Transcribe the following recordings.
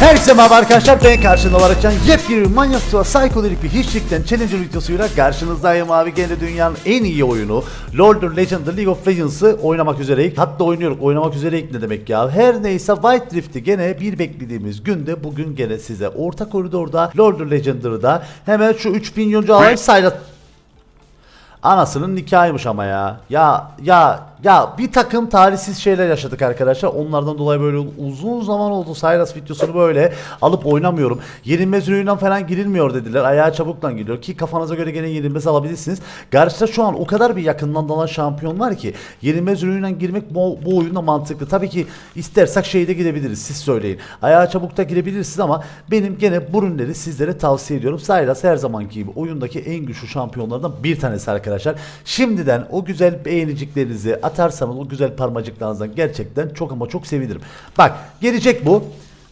Herkese merhaba arkadaşlar. Ben karşında olarak Can yepyeni bir manyak psikodelik bir hiçlikten Challenger videosuyla karşınızdayım abi. Gene dünyanın en iyi oyunu LoL'dur Legend'dır League of Legends'ı oynamak üzereyik hatta oynuyoruz oynamak üzereyik ne demek ya? Her neyse White Rift'i gene bir beklediğimiz günde bugün gene size orta koridorda LoL'dur Legendar'da hemen şu 3000 yoncu alayım sayla Anasının nikahıymış ama ya. Ya ya ya bir takım talihsiz şeyler yaşadık arkadaşlar. Onlardan dolayı böyle uzun zaman oldu Sylas videosunu böyle alıp oynamıyorum. Yenilmez ürününden falan girilmiyor dediler. Ayağı çabuktan geliyor ki kafanıza göre gene yenilmez alabilirsiniz. Karşıda şu an o kadar bir yakından dalan şampiyon var ki yenilmez ürününden girmek bu, bu oyunda mantıklı. Tabii ki istersek şeyde gidebiliriz siz söyleyin. Ayağı çabukta girebilirsiniz ama benim gene bu ürünleri sizlere tavsiye ediyorum. Sylas her zamanki gibi oyundaki en güçlü şampiyonlardan bir tanesi arkadaşlar. Şimdiden o güzel beğeniciklerinizi atarsanız o güzel parmacıklarınızdan gerçekten çok ama çok sevinirim. Bak gelecek bu.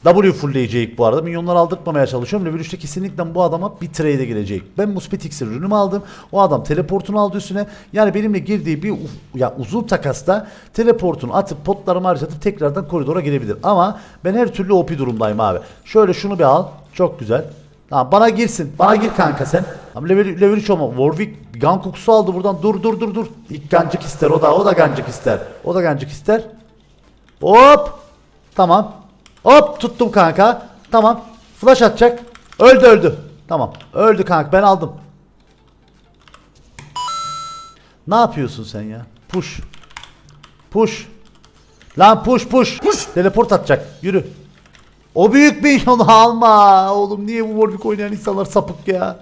W fullleyecek bu arada. Milyonları aldırtmamaya çalışıyorum. Level 3'te kesinlikle bu adama bir trade'e girecek. Ben Muspet iksir ürünümü aldım. O adam teleportunu aldı üstüne. Yani benimle girdiği bir uf- ya uzun takasta teleportunu atıp potlarımı harcatıp tekrardan koridora girebilir. Ama ben her türlü OP durumdayım abi. Şöyle şunu bir al. Çok güzel. Tamam bana girsin. Bana gir kanka sen. Level, level 3 olma. Warwick gan kokusu aldı buradan. Dur dur dur dur. İlk gancık ister o da. O da gancık ister. O da gancık ister. Hop. Tamam. Hop tuttum kanka. Tamam. Flash atacak. Öldü öldü. Tamam. Öldü kanka ben aldım. Ne yapıyorsun sen ya? Push. Push. Lan push push. Push. Teleport atacak. Yürü. O büyük milyonu alma. Oğlum niye bu Warwick oynayan insanlar sapık ya?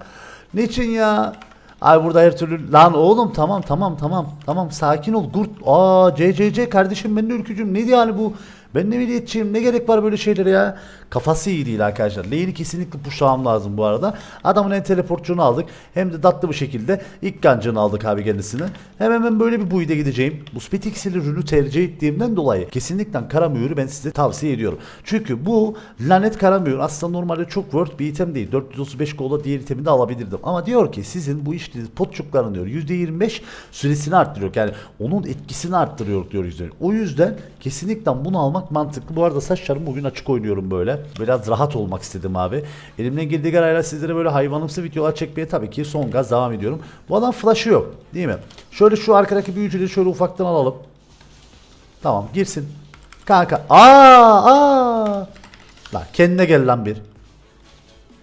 Niçin ya? Ay burada her türlü lan oğlum tamam tamam tamam tamam sakin ol Gurt aa CCC kardeşim ben de ülkücüm neydi yani bu ben ne milliyetçiyim ne gerek var böyle şeylere ya? Kafası iyi değil arkadaşlar. Lane'i kesinlikle pushlamam lazım bu arada. Adamın en teleportçunu aldık. Hem de tatlı bir şekilde ilk gancını aldık abi kendisine hem hemen böyle bir buyda gideceğim. Bu Spetix'li ürünü tercih ettiğimden dolayı kesinlikle Karamühür'ü ben size tavsiye ediyorum. Çünkü bu lanet Karamühür aslında normalde çok worth bir item değil. 435 gold'a diğer itemi de alabilirdim. Ama diyor ki sizin bu içtiğiniz potçukların diyor %25 süresini arttırıyor. Yani onun etkisini arttırıyor diyor yüzde. O yüzden kesinlikle bunu almak mantıklı. Bu arada saçlarım bugün açık oynuyorum böyle. Biraz rahat olmak istedim abi. Elimden geldiği kadarıyla sizlere böyle hayvanımsı videolar çekmeye tabii ki son gaz devam ediyorum. Bu adam flash'ı yok değil mi? Şöyle şu arkadaki büyücüleri şöyle ufaktan alalım. Tamam girsin. Kanka. Aa aa. Lan kendine gel lan bir.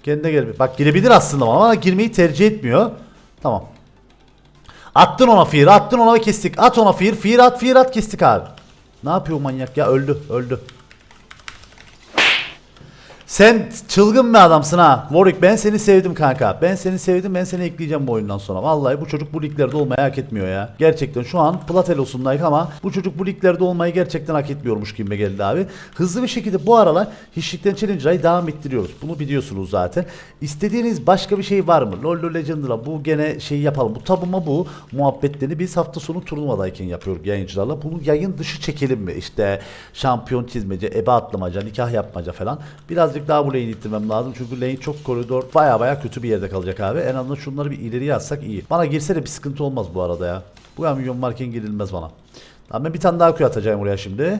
Kendine gel bir. Bak girebilir aslında ama girmeyi tercih etmiyor. Tamam. Attın ona fear, attın ona kestik. At ona fear, fear at, fear at kestik abi. Ne yapıyor manyak ya? Öldü, öldü. Sen çılgın bir adamsın ha. Warwick ben seni sevdim kanka. Ben seni sevdim ben seni ekleyeceğim bu oyundan sonra. Vallahi bu çocuk bu liglerde olmayı hak etmiyor ya. Gerçekten şu an Platelos'undayız ama bu çocuk bu liglerde olmayı gerçekten hak etmiyormuş gibi geldi abi. Hızlı bir şekilde bu aralar Hiçlikten Challenger'ı devam ettiriyoruz. Bunu biliyorsunuz zaten. İstediğiniz başka bir şey var mı? LoL Legendar'a bu gene şey yapalım. Bu tabuma bu muhabbetleri biz hafta sonu turnuvadayken yapıyoruz yayıncılarla. Bunu yayın dışı çekelim mi? İşte şampiyon çizmece, ebe atlamaca, nikah yapmaca falan. Birazcık daha bu lane'i ittirmem lazım. Çünkü lane çok koridor baya baya kötü bir yerde kalacak abi. En azından şunları bir ileriye atsak iyi. Bana girse de bir sıkıntı olmaz bu arada ya. Bu kadar milyon marken girilmez bana. Tamam ben bir tane daha Q atacağım oraya şimdi.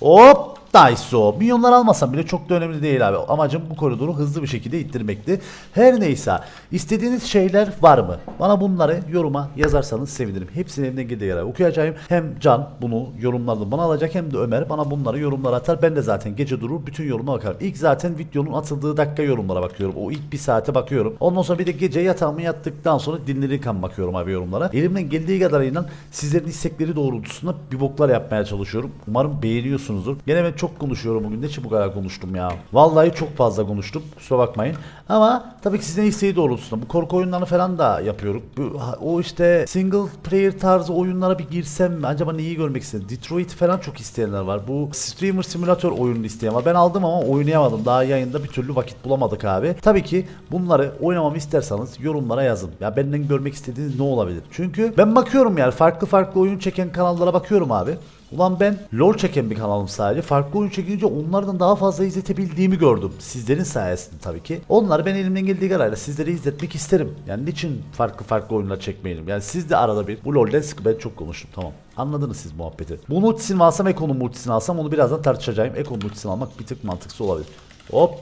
Hop nice o. Milyonlar almasam bile çok da önemli değil abi. Amacım bu koridoru hızlı bir şekilde ittirmekti. Her neyse istediğiniz şeyler var mı? Bana bunları yoruma yazarsanız sevinirim. Hepsini geldiği kadar okuyacağım. Hem Can bunu yorumlarda bana alacak hem de Ömer bana bunları yorumlara atar. Ben de zaten gece durur bütün yoruma bakarım. İlk zaten videonun atıldığı dakika yorumlara bakıyorum. O ilk bir saate bakıyorum. Ondan sonra bir de gece yatağımı yattıktan sonra dinlenirken bakıyorum abi yorumlara. Elimden geldiği kadarıyla sizlerin istekleri doğrultusunda bir boklar yapmaya çalışıyorum. Umarım beğeniyorsunuzdur. Gene ben çok konuşuyorum bugün. Ne için bu kadar konuştum ya? Vallahi çok fazla konuştum. Kusura bakmayın. Ama tabii ki sizin isteği doğrultusunda bu korku oyunlarını falan da yapıyoruz. Bu, o işte single player tarzı oyunlara bir girsem mi? Acaba neyi görmek istedim? Detroit falan çok isteyenler var. Bu streamer simülatör oyununu isteyen var. Ben aldım ama oynayamadım. Daha yayında bir türlü vakit bulamadık abi. Tabii ki bunları oynamamı isterseniz yorumlara yazın. Ya benden görmek istediğiniz ne olabilir? Çünkü ben bakıyorum yani farklı farklı oyun çeken kanallara bakıyorum abi. Ulan ben LoL çeken bir kanalım sadece. Farklı oyun çekince onlardan daha fazla izletebildiğimi gördüm. Sizlerin sayesinde tabii ki. Onları ben elimden geldiği kadarıyla sizlere izletmek isterim. Yani niçin farklı farklı oyunlar çekmeyelim? Yani siz de arada bir bu LoL'den sıkı ben çok konuştum tamam. Anladınız siz muhabbeti. Bunun ultisini mi alsam Eko'nun ultisini alsam onu birazdan tartışacağım. Eko'nun ultisini almak bir tık mantıksız olabilir. Hop.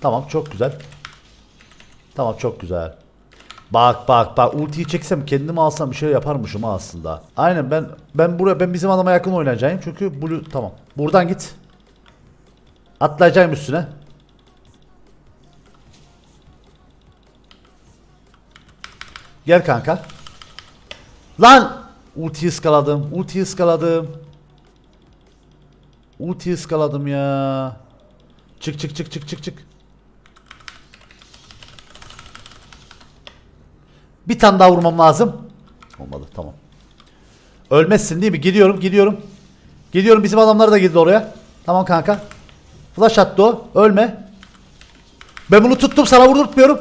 Tamam çok güzel. Tamam çok güzel. Bak bak bak ultiyi çeksem kendimi alsam bir şey yaparmışım aslında. Aynen ben ben buraya ben bizim adama yakın oynayacağım çünkü blue tamam. Buradan git. Atlayacağım üstüne. Gel kanka. Lan! Ultiyi ıskaladım. Ultiyi ıskaladım. Ultiyi ıskaladım ya. Çık çık çık çık çık çık. Bir tane daha vurmam lazım. Olmadı tamam. Ölmezsin değil mi? Gidiyorum gidiyorum. Gidiyorum bizim adamlar da girdi oraya. Tamam kanka. Flash attı o. Ölme. Ben bunu tuttum sana vurdurtmuyorum.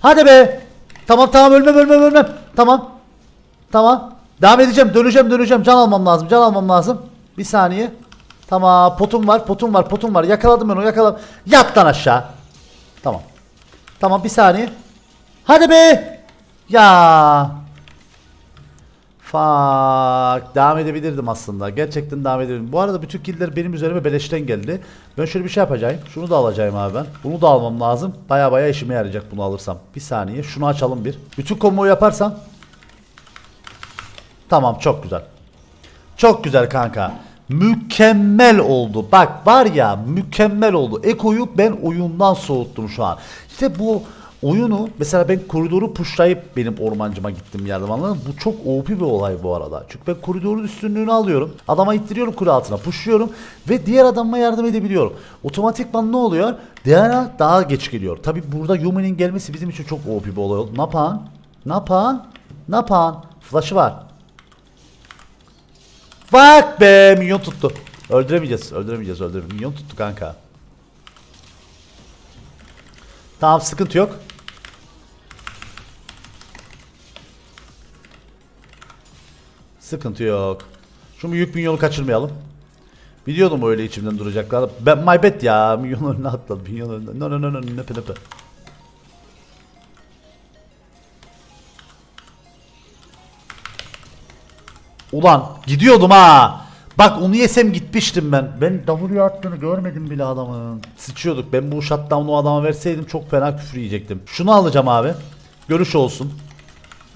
Hadi be. Tamam tamam ölmem ölmem ölmem. Tamam. Tamam. Devam edeceğim. Döneceğim döneceğim. Can almam lazım. Can almam lazım. Bir saniye. Tamam. Potum var. Potum var. Potum var. Yakaladım ben onu. Yakaladım. Yat lan aşağı. Tamam. Tamam bir saniye. Hadi be. Ya. Fuck. Devam edebilirdim aslında. Gerçekten devam edebilirdim. Bu arada bütün killer benim üzerime beleşten geldi. Ben şöyle bir şey yapacağım. Şunu da alacağım abi ben. Bunu da almam lazım. Baya baya işime yarayacak bunu alırsam. Bir saniye. Şunu açalım bir. Bütün komboyu yaparsam. Tamam çok güzel. Çok güzel kanka. Mükemmel oldu. Bak var ya mükemmel oldu. Eko'yu ben oyundan soğuttum şu an. İşte bu oyunu mesela ben koridoru pushlayıp benim ormancıma gittim yardım anladın? Bu çok OP bir olay bu arada. Çünkü ben koridorun üstünlüğünü alıyorum. Adama ittiriyorum kule altına pushluyorum ve diğer adama yardım edebiliyorum. Otomatikman ne oluyor? Diğer daha geç geliyor. Tabi burada Yumi'nin gelmesi bizim için çok OP bir olay oldu. Napan? Napan? Napan? Flash'ı var. Fuck be minyon tuttu. Öldüremeyeceğiz. Öldüremeyeceğiz. Öldüremeyeceğiz. Minyon tuttu kanka. Tamam sıkıntı yok. Sıkıntı yok. Şu büyük minyonu kaçırmayalım. Biliyordum öyle içimden duracaklar. Ben my bad ya. Minyon önüne atladı. Minyon önüne. No no no no. Nepe nepe. Ulan gidiyordum ha. Bak onu yesem gitmiştim ben. Ben W attığını görmedim bile adamın. Sıçıyorduk. Ben bu shutdown'u o adama verseydim çok fena küfür yiyecektim. Şunu alacağım abi. Görüş olsun.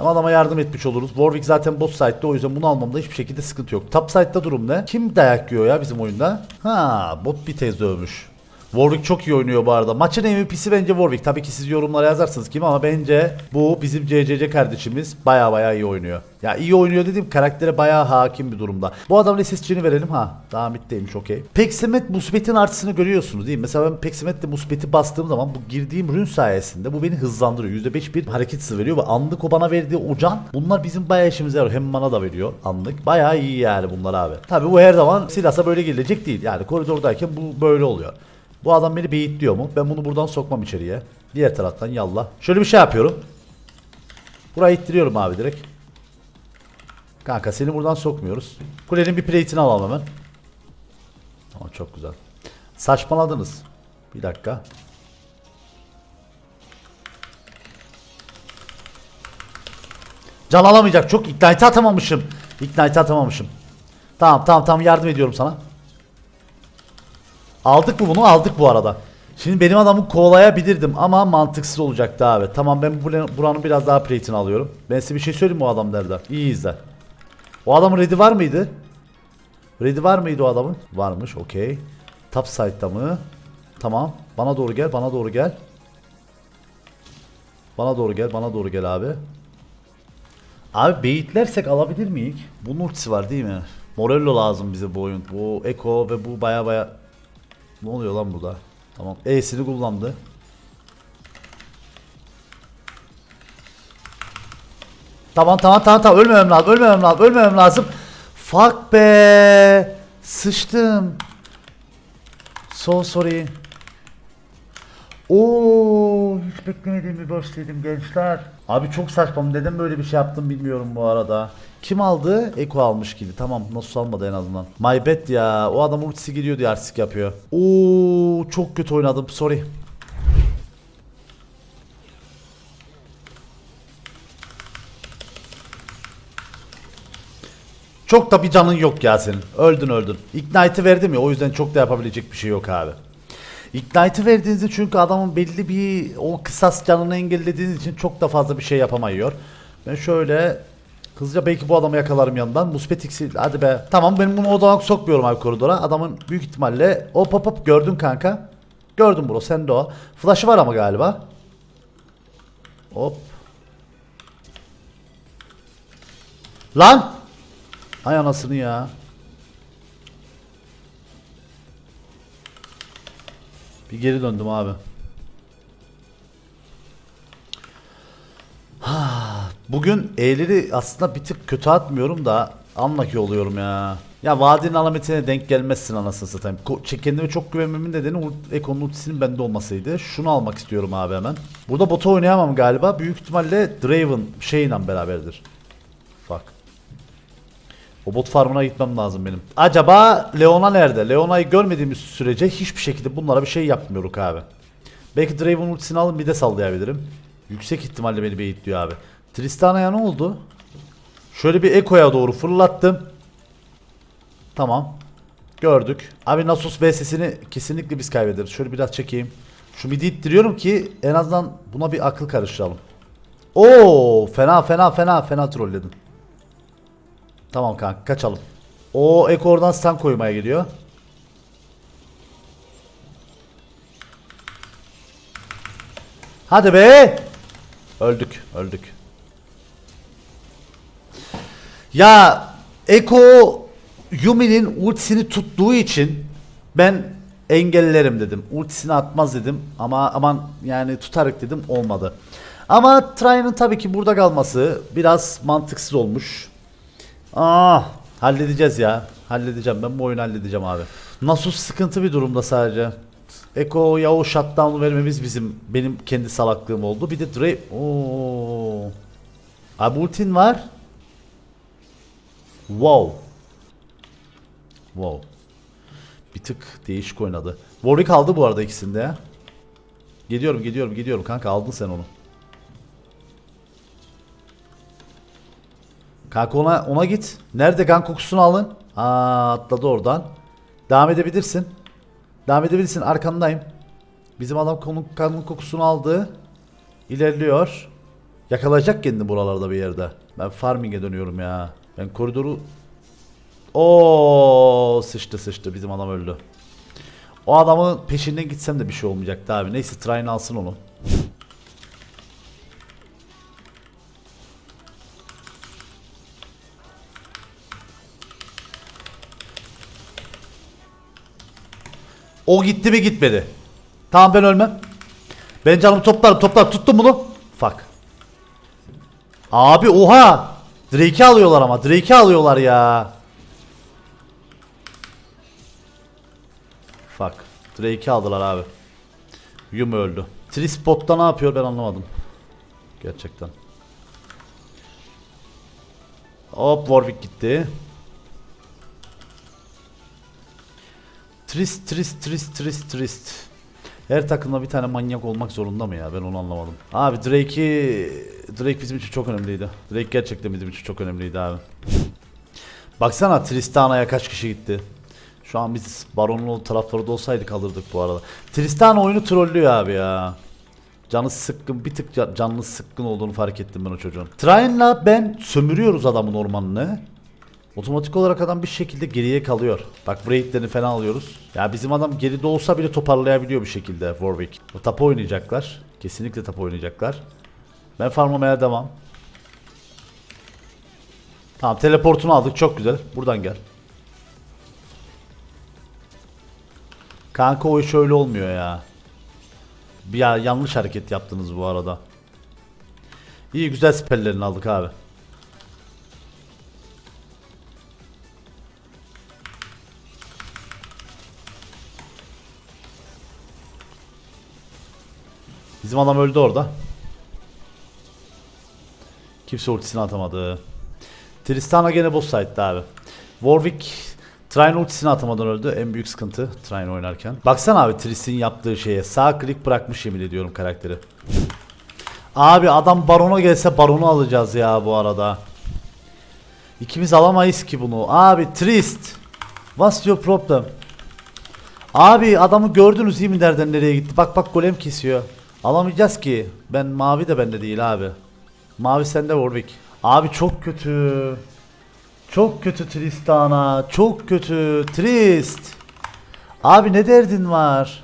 Hem adama yardım etmiş oluruz. Warwick zaten bot side'de o yüzden bunu almamda hiçbir şekilde sıkıntı yok. Top side'da durum ne? Kim dayak yiyor ya bizim oyunda? Ha, bot bir tez dövmüş. Warwick çok iyi oynuyor bu arada. Maçın MVP'si bence Warwick. Tabii ki siz yorumlara yazarsınız kim ama bence bu bizim CCC kardeşimiz baya baya iyi oynuyor. Ya iyi oynuyor dediğim karaktere baya hakim bir durumda. Bu adamın SSC'ni verelim ha. Daha middeymiş okey. Peksimet musbetin artısını görüyorsunuz değil mi? Mesela ben Peksimet'le musbeti bastığım zaman bu girdiğim rün sayesinde bu beni hızlandırıyor. %5 bir hareket hızı veriyor ve anlık o bana verdiği o can bunlar bizim baya işimize yarıyor. Hem bana da veriyor anlık. Baya iyi yani bunlar abi. Tabii bu her zaman silahsa böyle gelecek değil. Yani koridordayken bu böyle oluyor. Bu adam beni beyitliyor mu? Ben bunu buradan sokmam içeriye. Diğer taraftan yallah. Şöyle bir şey yapıyorum. Burayı ittiriyorum abi direkt. Kanka seni buradan sokmuyoruz. Kulenin bir plate'ini alalım hemen. Tamam çok güzel. Saçmaladınız. Bir dakika. Can alamayacak. Çok ignite atamamışım. Ignite atamamışım. Tamam tamam tamam yardım ediyorum sana. Aldık mı bunu? Aldık bu arada. Şimdi benim adamı kovalayabilirdim ama mantıksız olacaktı abi. Tamam ben bu- buranın biraz daha plate'ini alıyorum. Ben size bir şey söyleyeyim mi o adam derler. İyi izle. O adamın ready var mıydı? Ready var mıydı o adamın? Varmış okey. Top side'da mı? Tamam. Bana doğru gel bana doğru gel. Bana doğru gel bana doğru gel abi. Abi beyitlersek alabilir miyiz? Bunun ultisi var değil mi? Morello lazım bize bu oyun. Bu Eko ve bu baya baya... Ne oluyor lan burada? Tamam. E'sini kullandı. Tamam tamam tamam tamam ölmemem lazım ölmemem lazım ölmemem lazım. Fuck be. Sıçtım. So sorry. Oo hiç beklemediğim bir burst yedim gençler. Abi çok saçma neden böyle bir şey yaptım bilmiyorum bu arada. Kim aldı? Eko almış gibi. Tamam nasıl almadı en azından. My bad ya. O adam ultisi geliyor diye artistik yapıyor. Oo çok kötü oynadım. Sorry. Çok da bir canın yok ya senin. Öldün öldün. Ignite'ı verdim ya o yüzden çok da yapabilecek bir şey yok abi. Ignite'ı verdiğinizde çünkü adamın belli bir o kısas canını engellediğiniz için çok da fazla bir şey yapamıyor. Ben şöyle hızlıca belki bu adamı yakalarım yandan. Muspet iksir hadi be. Tamam ben bunu odadan sokmuyorum abi koridora. Adamın büyük ihtimalle hop hop hop gördün kanka. Gördüm bro sen de o. Flash'ı var ama galiba. Hop. Lan! Ay anasını ya. Bir geri döndüm abi. Bugün E'leri aslında bir tık kötü atmıyorum da anlaki oluyorum ya. Ya vadinin alametine denk gelmezsin anasını satayım. Ko- Kendime çok güvenmemin nedeni Eko'nun ultisinin bende olmasıydı. Şunu almak istiyorum abi hemen. Burada bota oynayamam galiba. Büyük ihtimalle Draven şeyle beraberdir. Fuck. O bot farmına gitmem lazım benim. Acaba Leona nerede? Leona'yı görmediğimiz sürece hiçbir şekilde bunlara bir şey yapmıyoruz abi. Belki Draven ultisini alın bir de sallayabilirim. Yüksek ihtimalle beni beyitliyor abi. Tristana'ya ne oldu? Şöyle bir Eko'ya doğru fırlattım. Tamam. Gördük. Abi Nasus VS'sini kesinlikle biz kaybederiz. Şöyle biraz çekeyim. Şu midi ittiriyorum ki en azından buna bir akıl karıştıralım. Oo, fena fena fena fena trolledin. Tamam kanka kaçalım. O ek oradan stun koymaya geliyor. Hadi be. Öldük, öldük. Ya Eko Yumi'nin ultisini tuttuğu için ben engellerim dedim. Ultisini atmaz dedim ama aman yani tutarık dedim olmadı. Ama Trion'un tabii ki burada kalması biraz mantıksız olmuş. Ah halledeceğiz ya. Halledeceğim ben bu oyunu halledeceğim abi. Nasus sıkıntı bir durumda sadece. Eko ya o shutdown'u vermemiz bizim benim kendi salaklığım oldu. Bir de Dre... Oo. Abi ultin var. Wow. Wow. Bir tık değişik oynadı. Warwick aldı bu arada ikisinde ya. Gidiyorum gidiyorum gidiyorum kanka aldın sen onu. Kanka ona, ona git. Nerede kan kokusunu alın? Aa atladı oradan. Devam edebilirsin. Devam edebilirsin arkandayım. Bizim adam konu, kanın kokusunu aldı. İlerliyor. Yakalayacak kendini buralarda bir yerde. Ben farming'e dönüyorum ya. Ben koridoru... Oo sıçtı sıçtı bizim adam öldü. O adamın peşinden gitsem de bir şey olmayacaktı abi. Neyse Trine alsın onu. O gitti mi gitmedi. Tamam ben ölmem. Ben canımı toplarım toplar tuttum bunu. Fuck. Abi oha. Drake'i alıyorlar ama Drake'i alıyorlar ya. Fuck. Drake'i aldılar abi. Yum öldü. Trispot'ta ne yapıyor ben anlamadım. Gerçekten. Hop Warwick gitti. Trist trist trist trist trist. Her takımda bir tane manyak olmak zorunda mı ya? Ben onu anlamadım. Abi Drake'i Drake bizim için çok önemliydi. Drake gerçekten bizim için çok önemliydi abi. Baksana Tristana'ya kaç kişi gitti. Şu an biz Baron'un tarafları olsaydık alırdık bu arada. Tristana oyunu trollüyor abi ya. Canı sıkkın bir tık ca- canlı sıkkın olduğunu fark ettim ben o çocuğun. Trine'la ben sömürüyoruz adamın ormanını. Otomatik olarak adam bir şekilde geriye kalıyor. Bak raidlerini falan alıyoruz. Ya bizim adam geride olsa bile toparlayabiliyor bir şekilde Warwick. O tapa oynayacaklar. Kesinlikle tapa oynayacaklar. Ben farmlamaya devam. Tamam teleportunu aldık çok güzel. Buradan gel. Kanka o iş öyle olmuyor ya. Bir ya yanlış hareket yaptınız bu arada. İyi güzel spellerini aldık abi. Bizim adam öldü orada. Kimse ultisini atamadı. Tristana gene boss side'da abi. Warwick Trine ultisini atamadan öldü. En büyük sıkıntı Trine oynarken. Baksana abi Trist'in yaptığı şeye. Sağ klik bırakmış yemin ediyorum karakteri. Abi adam barona gelse baronu alacağız ya bu arada. İkimiz alamayız ki bunu. Abi Trist. What's your problem? Abi adamı gördünüz değil mi nereden nereye gitti? Bak bak golem kesiyor. Alamayacağız ki. Ben mavi de bende değil abi. Mavi sende Warwick. Abi çok kötü. Çok kötü Tristana. Çok kötü. Trist. Abi ne derdin var?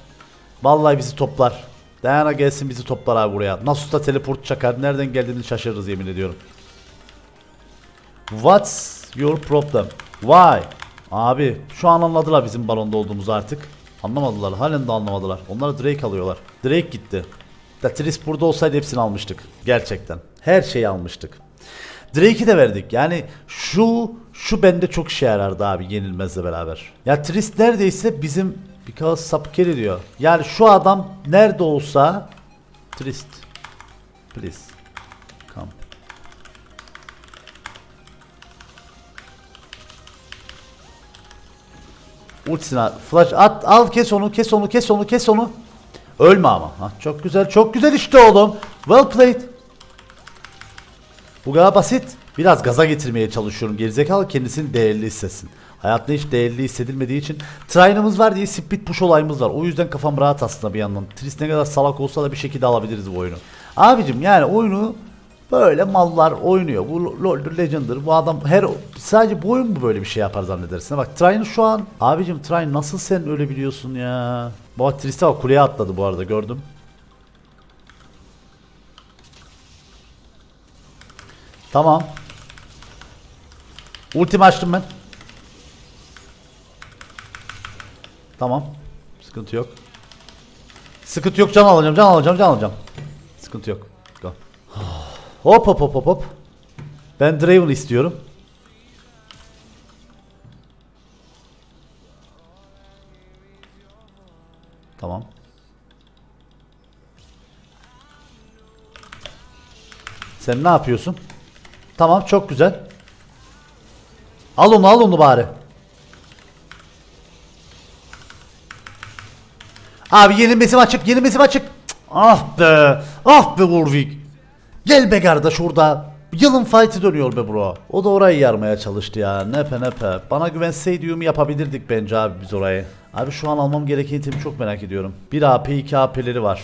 Vallahi bizi toplar. Dayana gelsin bizi toplar abi buraya. Nasus'ta teleport çakar. Nereden geldiğini şaşırırız yemin ediyorum. What's your problem? Why? Abi şu an anladılar bizim balonda olduğumuzu artık. Anlamadılar. Halen de anlamadılar. Onlar Drake alıyorlar. Drake gitti. Da Tris burada olsaydı hepsini almıştık. Gerçekten. Her şeyi almıştık. Drake'i de verdik. Yani şu şu bende çok işe yarardı abi yenilmezle beraber. Ya Tris neredeyse bizim because sapker diyor. Yani şu adam nerede olsa Trist. Please. Come. Ultisine flash at al kes onu kes onu kes onu kes onu. Ölme ama. Ha, çok güzel çok güzel işte oğlum. Well played. Bu kadar basit. Biraz gaza getirmeye çalışıyorum. Gerizekalı kendisini değerli hissetsin. Hayatta hiç değerli hissedilmediği için Trine'ımız var diye speed push olayımız var. O yüzden kafam rahat aslında bir yandan. Tris ne kadar salak olsa da bir şekilde alabiliriz bu oyunu. Abicim yani oyunu böyle mallar oynuyor. Bu LoL Legend'dır. Bu adam her sadece bu oyun mu böyle bir şey yapar zannedersin? Bak Trine şu an abicim Trine nasıl sen öyle biliyorsun ya? Baba Tris'e bak kuleye atladı bu arada gördüm. Tamam. Ultimi açtım ben. Tamam. Sıkıntı yok. Sıkıntı yok can alacağım can alacağım can alacağım. Sıkıntı yok. Go. Hop hop hop hop hop. Ben Draven istiyorum. Tamam. Sen ne yapıyorsun? Tamam çok güzel. Al onu al onu bari. Abi yenilmesim açık yenilmesim açık. Cık, Ah be. Ah be Warwick. Gel be kardeş orada. Yılın fight'i dönüyor be bro. O da orayı yarmaya çalıştı ya. Nepe nepe. Bana güvenseydi yum yapabilirdik bence abi biz orayı. Abi şu an almam gereken itemi çok merak ediyorum. 1 AP 2 AP'leri var.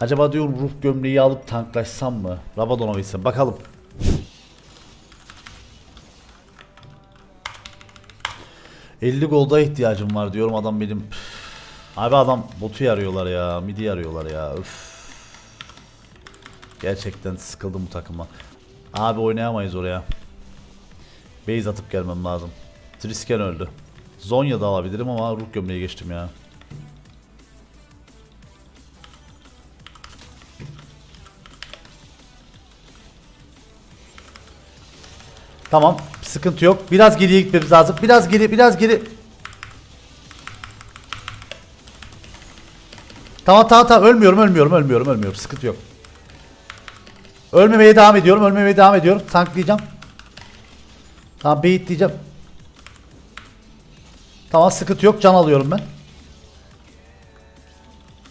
Acaba diyorum ruh gömleği alıp tanklaşsam mı? Rabadon'a gitsem bakalım. ...50 golda ihtiyacım var diyorum adam benim... Abi adam botu yarıyorlar ya, midi yarıyorlar ya, üf. Gerçekten sıkıldım bu takıma. Abi oynayamayız oraya. Base atıp gelmem lazım. Trisken öldü. Zonya da alabilirim ama ruh gömleği geçtim ya. Tamam, sıkıntı yok. Biraz geriye gitmemiz lazım. Biraz geri, biraz geri. Tamam tamam tamam ölmüyorum ölmüyorum ölmüyorum ölmüyorum sıkıntı yok. Ölmemeye devam ediyorum ölmemeye devam ediyorum tanklayacağım. Tamam bait diyeceğim. Tamam sıkıntı yok can alıyorum ben.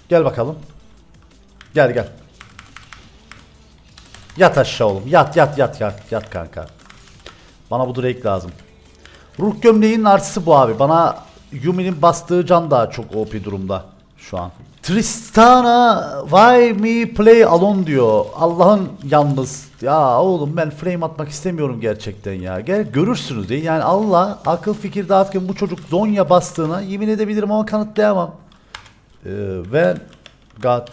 Gel bakalım. Gel gel. Yat aşağı oğlum yat yat yat yat yat kanka. Bana bu Drake lazım. Ruh gömleğinin artısı bu abi. Bana Yumi'nin bastığı can daha çok OP durumda şu an. Tristana why me play alone diyor. Allah'ın yalnız. Ya oğlum ben frame atmak istemiyorum gerçekten ya. Gel görürsünüz diye. Yani Allah akıl fikir dağıtırken bu çocuk Zonya bastığına yemin edebilirim ama kanıtlayamam. Ee, when God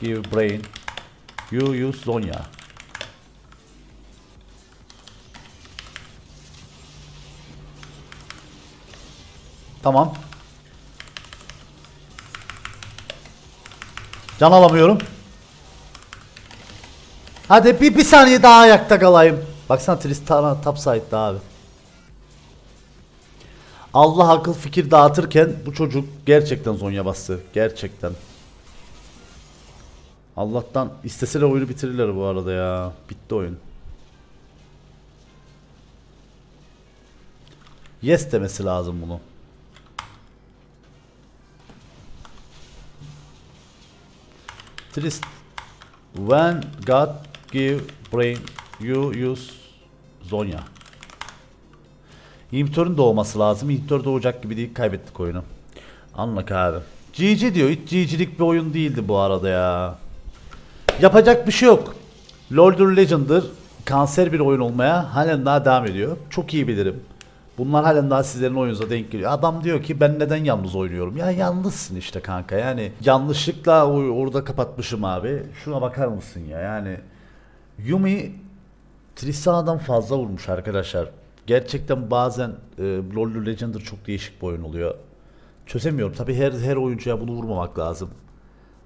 give brain you use Zonya. Tamam. Can alamıyorum. Hadi bir, bir saniye daha ayakta kalayım. Baksana Tristana topside'da abi. Allah akıl fikir dağıtırken bu çocuk gerçekten zonya bastı. Gerçekten. Allah'tan isteseler oyunu bitirirler bu arada ya. Bitti oyun. Yes demesi lazım bunu. Trist. When God give brain you use Zonya. İmptörün doğması lazım. İmptör doğacak gibi değil kaybettik oyunu. Anlak abi. GG diyor. Hiç GG'lik bir oyun değildi bu arada ya. Yapacak bir şey yok. Lordur Legend'dır. Kanser bir oyun olmaya halen daha devam ediyor. Çok iyi bilirim. Bunlar halen daha sizlerin oyununuza denk geliyor. Adam diyor ki ben neden yalnız oynuyorum? Ya yalnızsın işte kanka. Yani yanlışlıkla orada kapatmışım abi. Şuna bakar mısın ya? Yani Yumi Tristana'dan fazla vurmuş arkadaşlar. Gerçekten bazen e, LoL Legendary çok değişik bir oyun oluyor. Çözemiyorum. Tabi her her oyuncuya bunu vurmamak lazım.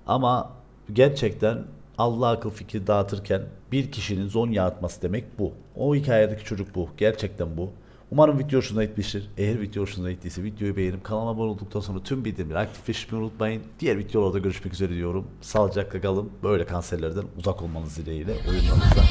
Ama gerçekten Allah akıl fikri dağıtırken bir kişinin Zonya atması demek bu. O hikayedeki çocuk bu. Gerçekten bu. Umarım video hoşuna gitmiştir. Eğer video hoşuna gittiyse videoyu beğenip kanalıma abone olduktan sonra tüm bildirimleri aktifleşmeyi unutmayın. Diğer videolarda görüşmek üzere diyorum. Sağlıcakla kalın. Böyle kanserlerden uzak olmanız dileğiyle oyunlarınızda.